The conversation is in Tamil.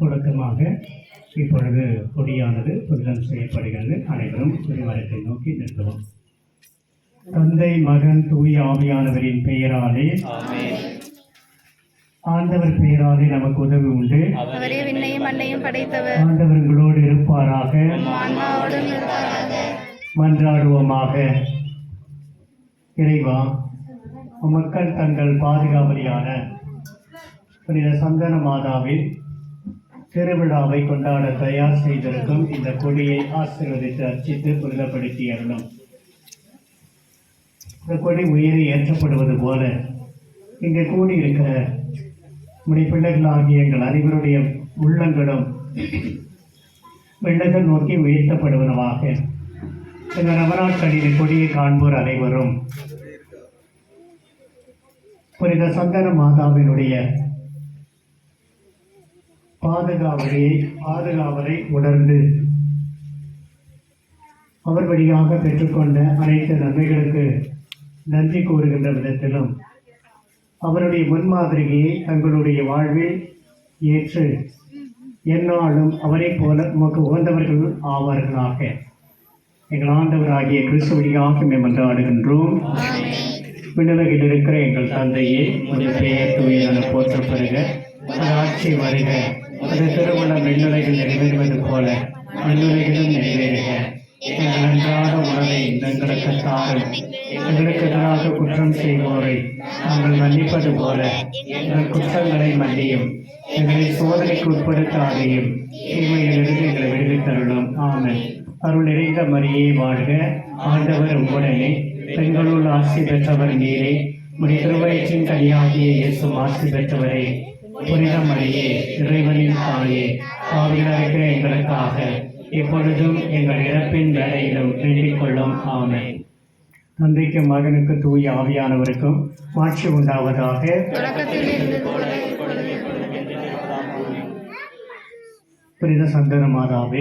தொடக்கமாக இப்பொழுது கொடியானது புனிதம் செய்யப்படுகிறது. அனைவரும் குடிமரத்தை நோக்கி நிறுத்துவோம் தந்தை மகன் தூய ஆவியானவரின் பெயராலே ஆண்டவர் பெயராலே நமக்கு உதவி உண்டு. அவரே விண்ணையும் மண்ணையும் படைத்தவர். ஆண்டவர் உங்களோடு இருப்பாராக. மன்றாடுவோமாக. இறைவா மக்கள் தங்கள் பாதுகாவலியான புனித சந்தன மாதாவின் திருவிழாவை கொண்டாட தயார் செய்திருக்கும் இந்த கொடியை ஆசீர்வதித்து அர்ச்சித்து புனிதப்படுத்தி அருளும். இந்த கொடி உயிரை ஏற்றப்படுவது போல இங்கே கூடியிருக்கிற உடைய பிள்ளைகளாகிய எங்கள் அனைவருடைய உள்ளங்களும் வெள்ளத்தை நோக்கி உயர்த்தப்படுவனவாக இந்த நவநாட்களில் கொடியை காண்போர் அனைவரும். புனித சந்தன மாதாவினுடைய பாதுகாவலையை பாதுகாவலை உணர்ந்து. அவர் வழியாக பெற்றுக்கொண்ட அனைத்து நன்மைகளுக்கு நன்றி கூறுகின்ற விதத்திலும் அவருடைய முன்மாதிரியை தங்களுடைய வாழ்வில் ஏற்று எந்நாளும் அவரைப் போல உமக்கு உகந்தவர்கள் ஆவார்களாக. எங்கள் ஆண்டவராகிய கிறிஸ்து வழியாக மேமன்றாடுகின்றோம் விண்ணுலகில் இருக்கிற எங்கள் தந்தையே உடைய பெயர் தூயன போற்றப்படுக ஆட்சி வருக. அது திருமணம் விண்ணுலகில் நிறைவேறுவது போல மின்னுரைகளும் நிறைவேறுக. எங்கள் அன்றாட உணவை எங்களுக்கு தாரும். எங்களுக்கு எதிராக குற்றம் செய்வோரை நாங்கள் மன்னிப்பது போல எங்கள் குற்றங்களை மன்னியும். எங்களை சோதனைக்கு உட்படுத்தாதையும் தீமையிலிருந்து எங்களை விடுவித்தருளும். ஆமென். அருள் நிறைந்த மரியே வாழ்க. ஆண்டவர் உடனே பெண்களுள் ஆசி பெற்றவர் நீரே. முடி திருவயிற்றின் கனியாகிய இயேசும் ஆசி பெற்றவரே. புனித மரியே இறைவனின் தாயே பாவிகளாக எங்களுக்காக எப்பொழுதும் எங்கள் இறப்பின் வேலையிலும் வேண்டிக் கொள்ளும். ஆமென். தந்தைக்கு மகனுக்கு தூய ஆவியானவருக்கும் மாட்சி உண்டாவதாக. இப்பொழுதும் புனித சந்தன மாதாவே